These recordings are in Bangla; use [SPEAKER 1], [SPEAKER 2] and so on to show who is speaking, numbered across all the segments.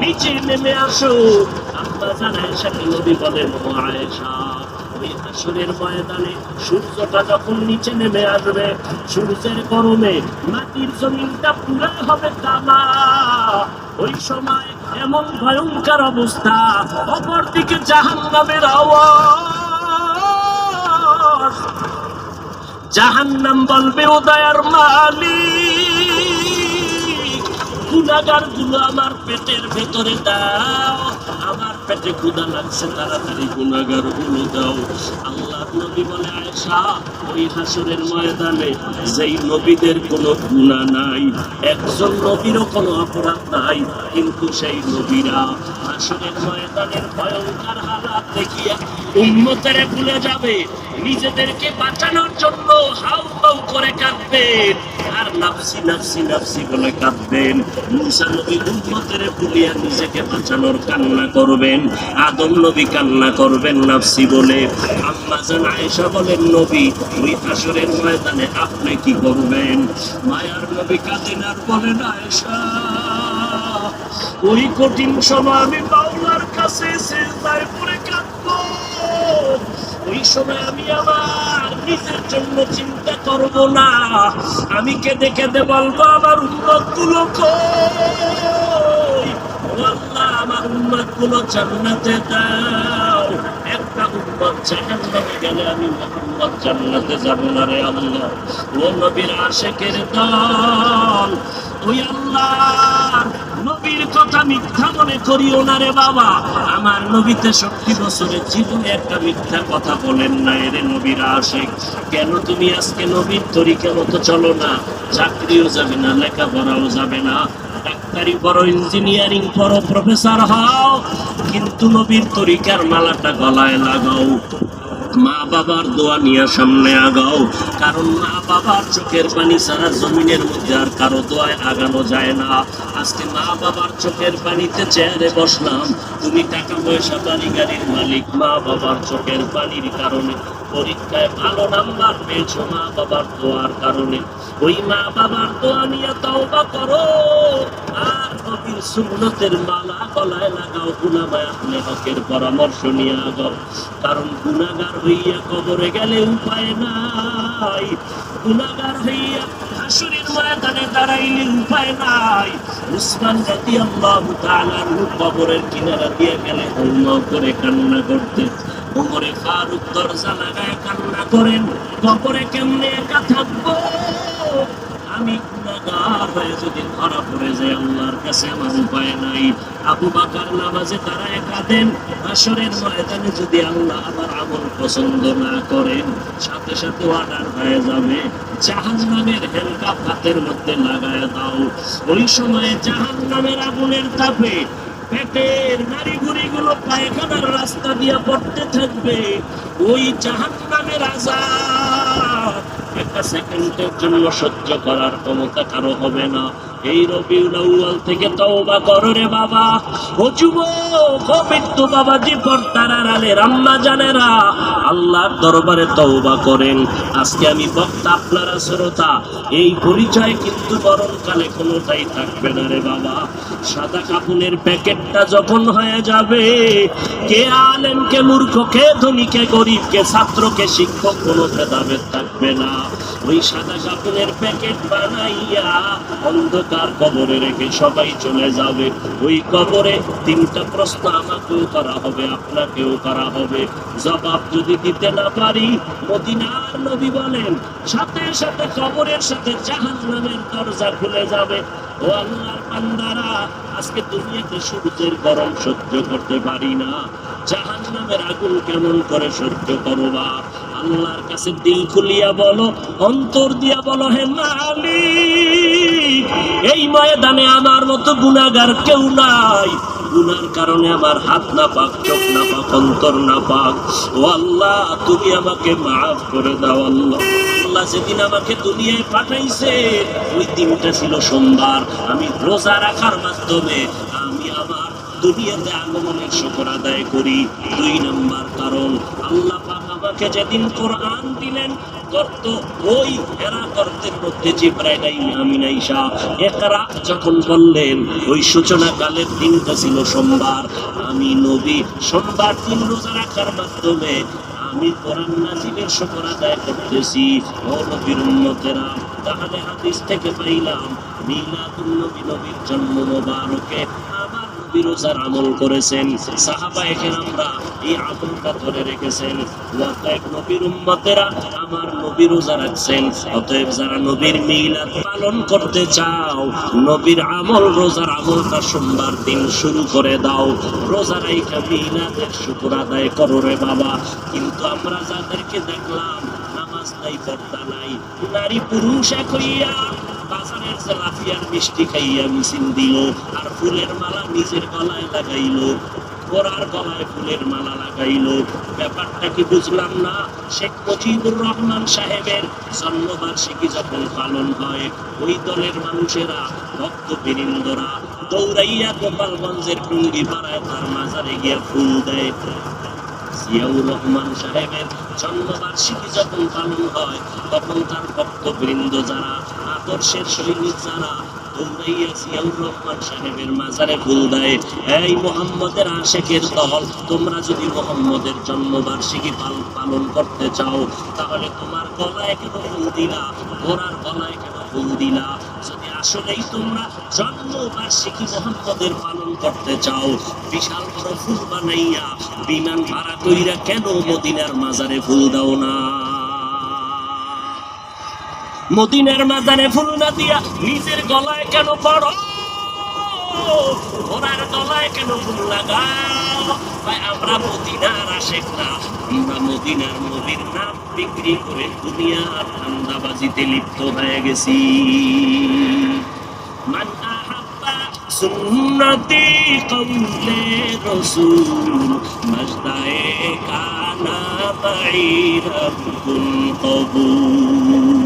[SPEAKER 1] নিচে নেমে আসো। আল্লাহ জানায় সাথে নবী বলেন, ও আয়েশা, ওই হাসরের ময়দানে সূর্যটা যখন নিচে নেমে আসবে, সূর্যের গরমে মাটির জমিনটা পুরা হবে কালা। ওই সময় এমন ভয়ঙ্কর অবস্থা অপর দিকে জাহান নামের আওয়াজ। জাহান্নাম বলবে উদয়ার মালিক। গুনাগারগুলো আমার পেটের ভেতরে দাও। আমার পেটে ক্ষুদা লাগছে, তাড়াতাড়ি গুনাগারগুলো দাও। আল্লাহ নবী উন্মতেরে ভুলে যাবে। নিজেদেরকে বাঁচানোর জন্য হাউ হাউ করে কাঁদবেন। আর নাফসি নাফসি নাফসি বলে কাঁদবেন। মুসা নবী উন্মতের ভুলিয়া নিজেকে বাঁচানোর কান্না করবেন। আদম নবী কান্না করবেন নাফসি বলে। আম্মা জান আয়েশা বলেন নবী, ওই হাসরের ময়দানে আপনি কি করবেন? মায়ার নবী কাঁদেন আর বলেন, আয়েশা, ওই কঠিন সময় আমি বাউলার কাছে সেজদায় পড়ে কাঁদবো। ওই সময় আমি আমার নিজের জন্য চিন্তা করব না। আমি কেঁদে কেঁদে বলব, আমার উন্মতগুলো আল্লাহ, আমার উন্মতগুলো জান্নাতে দাও। না রে বাবা। আমার নবীতে শক্তি বছরের জীবনে একটা মিথ্যা কথা বলেন না রে নবীর আশেক। কেন তুমি আজকে নবীর তরিকা মতো চলো না? চাকরিও যাবে না, লেখাপড়াও যাবে না। ডাক্তারি পড়ো ইঞ্জিনিয়ারিং পড়ো প্রফেসর হও কিন্তু নবীর তরিকার মালাটা গলায় লাগাও। মা বাবার দোয়া নিয়ে সামনে আগাও। কারণ মা বাবার চোখের পানি ছাড়া জমিনের মধ্যে আর কারও দোয়ায় আগানো যায় না। আজকে মা বাবার চোখের পানিতে চেয়ারে বসলাম। তুমি টাকা পয়সা বাড়ি গাড়ির মালিক। মা বাবার চোখের পানির কারণে পরীক্ষায় ভালো নাম্বার পেয়েছ মা বাবার দোয়ার কারণে। ওই মা বাবার দোয়া নিয়ে তওবা করো। আর নবীর সুন্নতের মালা, গলায় লাগাও গুনামায় আপনি হকের পরামর্শ নিয়ে আগাও কারণ গুনাগার হইয়া কবরে গেলে উপায় নাই। গুনাগার হইয়া হাসুরের ময়দানে দাঁড়াইলে উপায় নাই। উসমান রাদিয়াল্লাহু তাআলা কবরের কিনারা দিয়ে গেলে অন্য করে কান্না করতে। ওমরে ফারুক দরজা লাগায় কান্না করেন, কবরে কেমনে একা থাকব? আমি হয়ে যদি ধরা পড়ে যায়, আল্লাহর কাছে আমার উপায় নাই। আবু বাকার নামাজে তারা কাঁদেন আসরের ময়দানে যদি আল্লাহ আমার আমল পছন্দ না করেন, সাথে সাথে অর্ডার হয়ে যাবে। জাহাজ নামের হেলকা হাতের মধ্যে লাগায় দাও। ওই সময়ে জাহাজ নামের আগুনের তাপে পেটের নারী গুলো পায়খানার রাস্তা দিয়ে পড়তে থাকবে। ওই জাহান নামের রাজা একটা সেকেন্ডের জন্য সহ্য করার ক্ষমতা কারও হবে না। এই রবিউল আউয়াল থেকে তওবা করো রে বাবা। ও যুবক মৃত্যু বাবাজি, পর্দার আড়ালে রাম্মা জানেরা আল্লাহর দরবারে তওবা করেন। আজকে আমি বক্তা, আপনারা শ্রোতা, এই পরিচয় কিন্তু গরমকালে কোনোটাই থাকবে না রে বাবা। সাদা কাপুনের প্যাকেটটা যখন হয়ে যাবে, কে আলেম, কে মূর্খ, কে ধনী, কে গরিব, কে ছাত্র, কে শিক্ষক, কোনো ভেদাভেদ থাকবে না। ওই সাদা কাপড়ের প্যাকেট বানাইয়া অন্ধকার কবরে রেখে সবাই চলে যাবে। ওই কবরে তিনটা প্রশ্ন আমাকেও করা হবে, আপনাকেও করা হবে। জবাব যদি দিতে না পারি, মদিনার নবী বলেন, সাথে সাথে কবরের সাথে জাহান নামের দরজা খুলে যাবে। ও আল্লাহর বান্দারা, আজকে দুনিয়াতে সূর্যের গরম সহ্য করতে পারি না। জাহান নামের আগুন কেমন করে সহ্য করবা? আল্লাহর কাছে দিল খুলিয়া বলো, অন্তর দিয়া বলো, হে মালিক, এই ময়দানে আমার মতো গুনাগার কেউ নাই। গুনার কারণে আমার হাত না পাক, চোখ না পাক, অন্তর না পাক। ও আল্লাহ, তুমি আমাকে মাফ করে দাও, আল্লাহ। আল্লাহ যেদিন আমাকে দুনিয়ায় পাঠাইছে, ওই দিনটা ছিল সোমবার। আমি রোজা রাখার মাধ্যমে আমি আমার দুনিয়াতে আগমনের শুকর আদায় করি। দুই নম্বর কারণ, আল্লাহ আমাকে যেদিন কোরআন দিলেন, গর্ত ওই এরা গর্তের মধ্যে একরা যখন বললেন, ওই সূচনা কালের দিনটা ছিল সোমবার, আমি নবী, সোমবার দিন রোজা রাখার মাধ্যমে আমি কোরআন নাজিলের শুকর আদায় করতেছি। ও নবীর উম্মতেরা, তাহলে হাদিস থেকে পাইলাম, মিলাদুন নবী, নবীর জন্ম মোবারকে নবী রোজার আমল করেছেন। সাহাবা আমরা এই আমলটা ধরে রেখেছেন। নবীর উম্মতেরা আমার রোজা রাখছেন। অতএব যারা নবীর মিলাদ পালন করতে চাও, নবীর আমল, রোজার আমলটা সোমবার দিন শুরু করে দাও। রোজা রাইখা মিলাদের শুকুর আদায় করো রে বাবা। কিন্তু আমরা যাদেরকে দেখলাম, নামাজ নাই, পর্দা নাই, নারী পুরুষ এক বাজারের যে লাফিয়ার মিষ্টি খাইয়া মিছিল দিল, আর ফুলের মালা নিজের গলায় লাগাইল। গোড়ার গলায় ফুলের মালা লাগাইল। ব্যাপারটা কি বুঝলাম না? শেখ মুজিবুর রহমান সাহেবের জন্মবার্ষিকী যখন পালন হয়, ওই দলের মানুষেরা ভক্ত বীরিন্দরা দৌড়াইয়া গোপালগঞ্জের টুঙ্গি পাড়ায় তার মাজারে গিয়ে ফুল দেয়। জিয়াউর রহমান সাহেবের জন্মবার্ষিকী যখন পালন হয়, তখন তার ভক্তবৃন্দ যারা আদর্শের সৈনিক যারা গলায় কেন দিলা? যদি আসলেই তোমরা জন্মবার্ষিকী মোহাম্মদের পালন করতে চাও, বিশাল বড় ফুল বানাইয়া, বিমান ভাড়া কইরা কেন মদিনার মাজারে ফুল দাও না? মদিনার মাজারে ফুল না দিয়া নিজের গলায় কেন পড়ো? ঘোড়ার গলায় কেন ফুল লাগাও? ভাই, আমরা মদিনার আশেক না। আমরা মদিনার নবীর নাম বিক্রি করে দুনিয়ার ধান্দাবাজিতে লিপ্ত হয়ে গেছি। মান আহাব্বা সুন্নতি কৌলে রসুল, মজদায়ে কানা বাইরাকুন কবুল।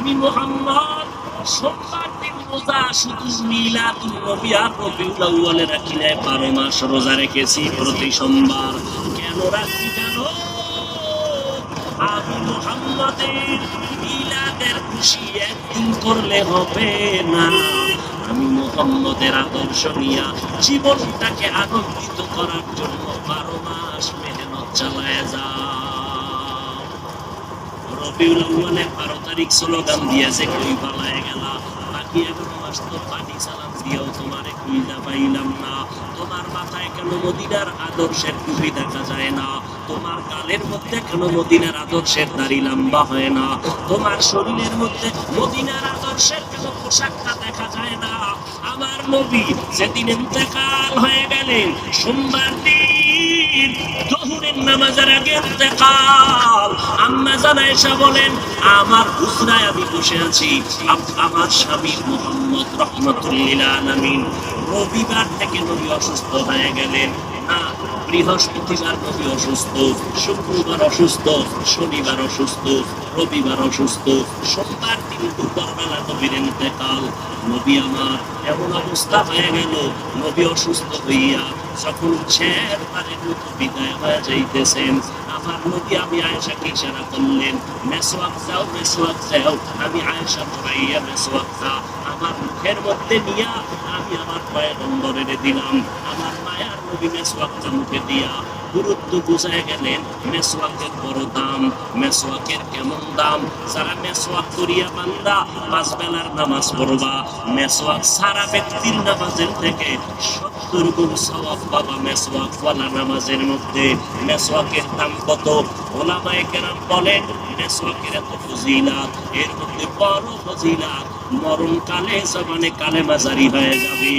[SPEAKER 1] আমি মোহাম্মদ, সোমবার দিন রোজা শুধু মিলাদুল নবী আর রবিউল আউয়ালে রাখি নাই, বারো মাস রোজা রেখেছি প্রতি সোমবার। কেন রাখি জানো? আমি মোহাম্মদের মিলাদের খুশি একদিন করলে হবে না। আমি মোহাম্মদের আদর্শ নিয়া জীবনটাকে আনন্দিত করার জন্য বারো রবিউল বারো তারিখ স্লোগান দিয়েছে বাকি এগারো মাস তো পানি সালাম দিয়েও তোমারে খুঁজা পাইলাম না। তোমার মাথায় কেন মদিনার আদর্শের টুপি দেখা যায় না? তোমার গালের মধ্যে কেন মদিনার আদর্শের দাড়ি লম্বা হয় না? তোমার শরীরের মধ্যে মদিনার আদর্শের কেন পোশাকটা দেখা যায় না? আমার নবী যেদিন ইন্তেকাল হয়ে গেলেন, সোমবার দিন জহুরের নামাজের আগে আম্মা বলেন, আমার হুজরায় আমি বসে আছি। আমার স্বামী মোহাম্মদ রহমতুল্লিল রবিবার থেকে নবী অসুস্থ হয়ে গেলেন। বৃহস্পতিবার নবী অসুস্থ, শুক্রবার অসুস্থ, শনিবার অসুস্থ, রবিবার অসুস্থ, সোমবার দিন দুপুরবেলা নবীর ইন্তেকাল। নবী আমার এমন অবস্থা হয়ে গেল, নবী অসুস্থ হইয়া যখন শের বারের মতো বিদায় হয়ে যাইতেছেন। আমার নবী আমি আয়েশাকে ইশারা করলেন, মেসওয়াক যাও মেসওয়াক যাও। আমি আয়েশা পড়াইয়া মেসওয়াক যা আমার মুখের মধ্যে নিয়া আমি আমার পয়গম্বরের দিলাম। আমার মায়ার নবী মেসওয়াকটা মুখে দিয়া গুরুত্ব বুঝায় গেলেন, মেসওয়াকের বড় দাম, মেসওয়াকের কেমন দাম? যারা মেসওয়াক করিয়া বান্দা, পাঁচ বেলার নামাজ পড়বা। মেসোয়াক সারা ব্যক্তির নামাজের থেকে গুণ সওয়াব বাবা মেসওয়াক ওয়ালা নামাজের মধ্যে মেসওয়াকের দাম কত ওলামায়ে কেরাম বলেন মেসওয়াকের এত ফজিলাত এর মধ্যে বড় ফজিলাত মরণকালে জবানে কালে মাজারি হয়ে যাবে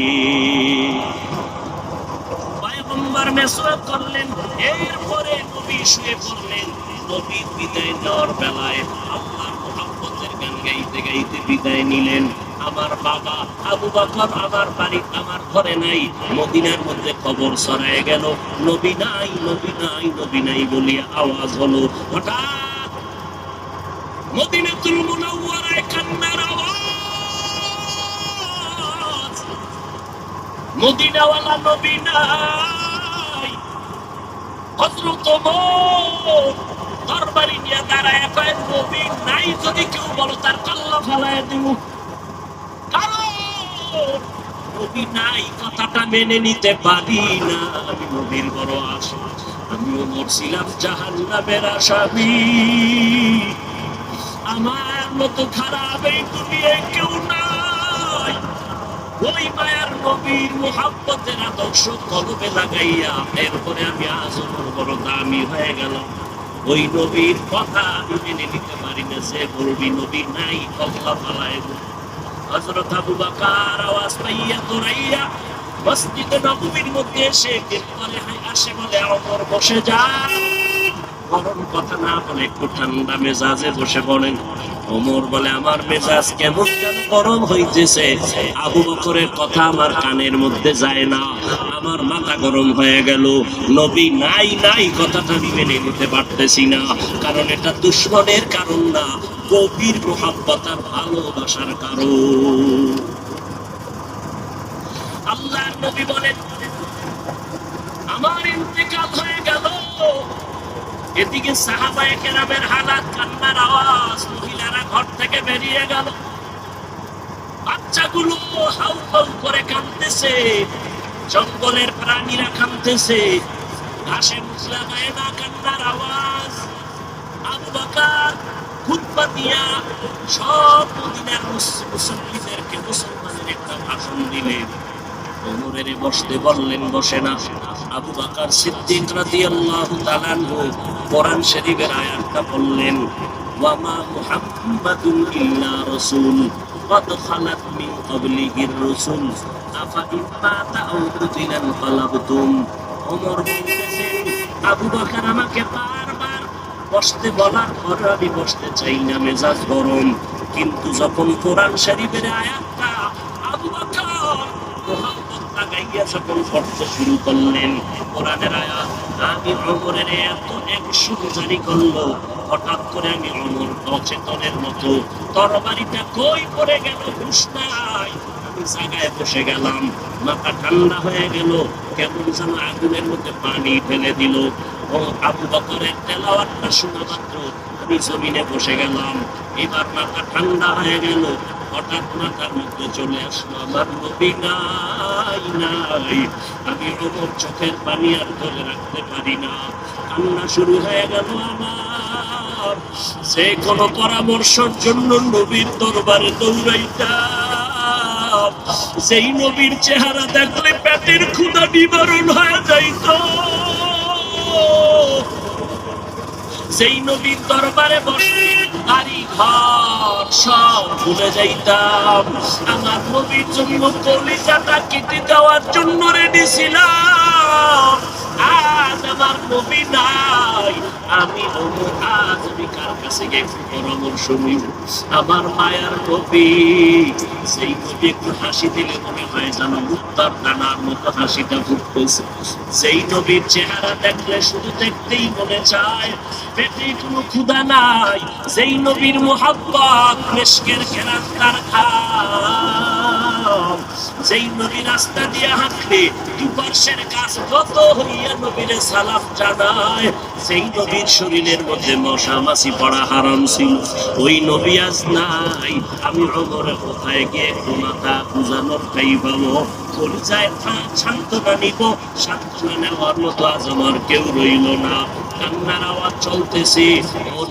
[SPEAKER 1] পয়গম্বর মেসওয়াক করলেন এরপরে নবী শুয়ে পড়লেন নবী বিদায় নেওয়ার বেলায় আল্লাহর মোহাম্মতের গান গাইতে গাইতে বিদায় নিলেন। আমার বাবা আবু বকর আমার বাড়ি আমার ঘরে নাই। মদিনার মধ্যে খবর ছড়ায় গেল। নবী নাই নবী নাই নবী নাই বলিয়া আওয়াজ হলো। হঠাৎ মদিনাতুল মুনাওয়ারায় কান্নার আওয়াজ। মদিনাওয়ালা নবী নাই। হজরত দরবারি নিয়ে দাঁড়ায় কয়, নবী নাই যদি কেউ বলো, তার কাল্লা ফেলায় দিব নাই, কথাটা মেনে নিতে পারি না। আমি নবীর বড় আশা, আমিও মরছিলাম আসামি। আমার মতো খারাপ এই কেউ নাই। ওই মায়ার নবীর মোহাব্বতের আদর্শ কলবে লাগাইয়া, এরপরে আমি বড় দামি হয়ে গেলাম। ওই নবীর কথা আমি মেনে নিতে পারি না, যে বলবি নবী নাই কল্লা পালায় হজরত আবু বাকার আওয়াজ পাইয়া তোরাইয়া মসজিদে নবমীর মধ্যে এসে বলে হাই আসে বলে অমর বসে যা। গরম কথা না বলে একটু ঠান্ডা মেজাজে বসে পড়েন ওমর বলে, আমার মেজাজ কেমন গরম হইতেছে। আবু বকরের কথা আমার কানের মধ্যে যায় না। আমার মাথা গরম হয়ে গেল। নবী নাই নাই কথাটা আমি মেনে নিতে পারতেছি না। কারণ এটা দুশ্মনের কারণ না, গভীর মোহাব্বত আর ভালোবাসার কারণ। নবী বলেন, আমার ইন্তেকাল হয়ে গেল। এদিকে সাহাবায়ে কেরামের হালাত, কান্নার আওয়াজ, মহিলারা ঘর থেকে বেরিয়ে গেল। বাচ্চাগুলো হাউ হাউ করে কাঁদতেছে, জঙ্গলের প্রাণীরা কাঁদতেছে। ঘাসে মুসলা গায়ে না কান্নার আওয়াজ। আবু বাকার, খুতবা দিয়া সব মদিনার মুস- মুসল্লিদেরকে মুসলমানের একটা ভাষণ দিলেন। ওমরের বসতে বললেন বসে না আবু বাকার সিদ্দিক রাদিয়াল্লাহু তাআলা আনহু কোরআন শরীফের আয়াতটা বললেন ওয়ামা মুহাম্মাদুন ইল্লা রাসূল قد خلت من قبله الرسل أفإن مات أو قتل انقلبتم ওমর বলতেছেন আবু বকর আমাকে বারবার বসতে বলার পর আমি বসতে চাই না মেজাজ গরম কিন্তু যখন কোরআন শরীফের আয়াতটা আবু বকর মোহাম্মদ পড়তে শুরু করলেন কোরআনের আয়াত, আমি অমরের এত জারি করল, হঠাৎ করে আমি অমর অচেতনের মতো, তরবারিটা কই পড়ে গেল হুশ নাই। জায়গায় বসে গেলাম, মাথা ঠান্ডা হয়ে গেল, কেমন যেন আগুনের মধ্যে পানি ফেলে দিল। ও আবু বকরের তেলাওয়াতটা শোনা মাত্র, আমি জমিনে বসে গেলাম, এবার মাথা ঠান্ডা হয়ে গেল, হঠাৎ মাথার মধ্যে চলে আসলো আমার নবী নাই। নাই আমি ওমর চোখের পানি আর ধরে রাখতে পারি না। কান্না শুরু হয়ে গেল আমার। যে কোনো পরামর্শের জন্য নবীর দরবারে দৌড়াইতাম। সেই নবীর চেহারা দেখলে পেটের ক্ষুদা নিবারণ হয়ে যাইতো সেই নবীর দরবারে বসে বাড়ি ঘর সব ভুলে যাইতাম। আমার নবীর জন্য কলিজাটা কেটে দেওয়ার জন্য রেডি ছিলাম। আজ আমার নবী নাই। আমি আজ আমি কার কাছে নিব। আমার মায়ার নবী সেই নবী একটু হাসি দিলে মনে হয় যেন মতো হাসিটা ফুটতেছে। সেই নবীর চেহারা দেখলে শুধু দেখতেই মনে চায় পেটে কোনো ক্ষুধা নাই। সেই নবীর মোহাব্বত, মেশকের কেরাত তার খাম যেই নবী রাস্তা দিয়ে হাঁটলে দুপার্শ্বের গাছ কত হইয়া নবীরে সালাম জানায় সেই নবীর শরীরের মধ্যে মশা পড়া হারাম ছিল। ওই নবী আজ নাই। আমি অমরে কোথায় গিয়ে মাথা বুঝানোর ঠাই পাবো থাক সান্ত্বনা নিব, সান্ত্বনা নেওয়ার মতো আজ আমার কেউ রইল না। কান্নার আওয়াজ চলতেছি। ও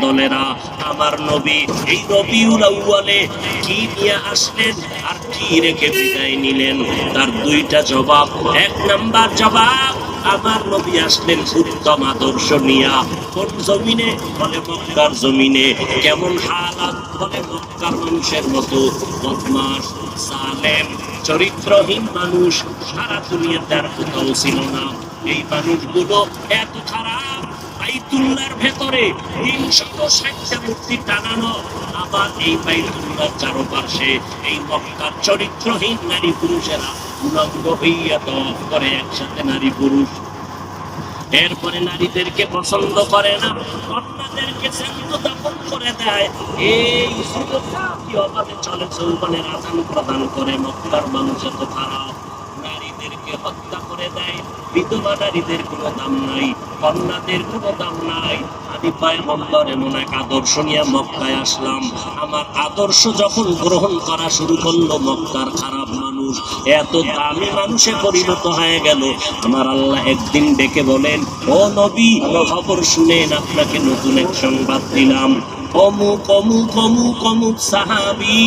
[SPEAKER 1] দলেরা, আমার নবী, এই রবিউল আউয়ালে কি নিয়ে আসলেন আর কি রেখে বিদায় নিলেন? তার দুইটা জবাব। এক নাম্বার জবাব, আমার নবী আসলেন উত্তম আদর্শ নিয়া। কোন জমিনে? বলে মক্কার জমিনে। কেমন হালাত? বলে মক্কার মানুষের মতো। বদমাস সালেম চরিত্রহীন মানুষ, সারা দুনিয়াতে আর কোথাও ছিল না। এই মানুষগুলো এত খারাপ বাইতুল্লার ভেতরে তিনশত ষাটটা মূর্তি টানানো। আবার এই বাইতুল্লার চারপাশে এই মক্কার চরিত্রহীন নারী পুরুষেরা উলঙ্গ হইয়া তফ করে একসাথে নারী পুরুষ। এরপরে নারীদেরকে পছন্দ করে না কন্যাদেরকে দাপন করে দেয়। এই কি অভাবে চলে? চৌবনের আদান প্রদান করে মক্কার মানুষ এত খারাপ নারীদেরকে হত্যা করে দেয়। বিধবা নারীদের কোনো দাম নাই, কন্যাদের কোনো দাম নাই। আমি পায়গম্বর এমন এক আদর্শ নিয়ে মক্কায় আসলাম। আমার আদর্শ যখন গ্রহণ করা শুরু করল, মক্কার খারাপ মানুষ এত দামি মানুষে পরিণত হয়ে গেল। আমার আল্লাহ একদিন ডেকে বলেন, ও নবী খবর শুনেন আপনাকে নতুন এক সংবাদ দিলাম। অমুক অমুক অমুক অমুক সাহাবি।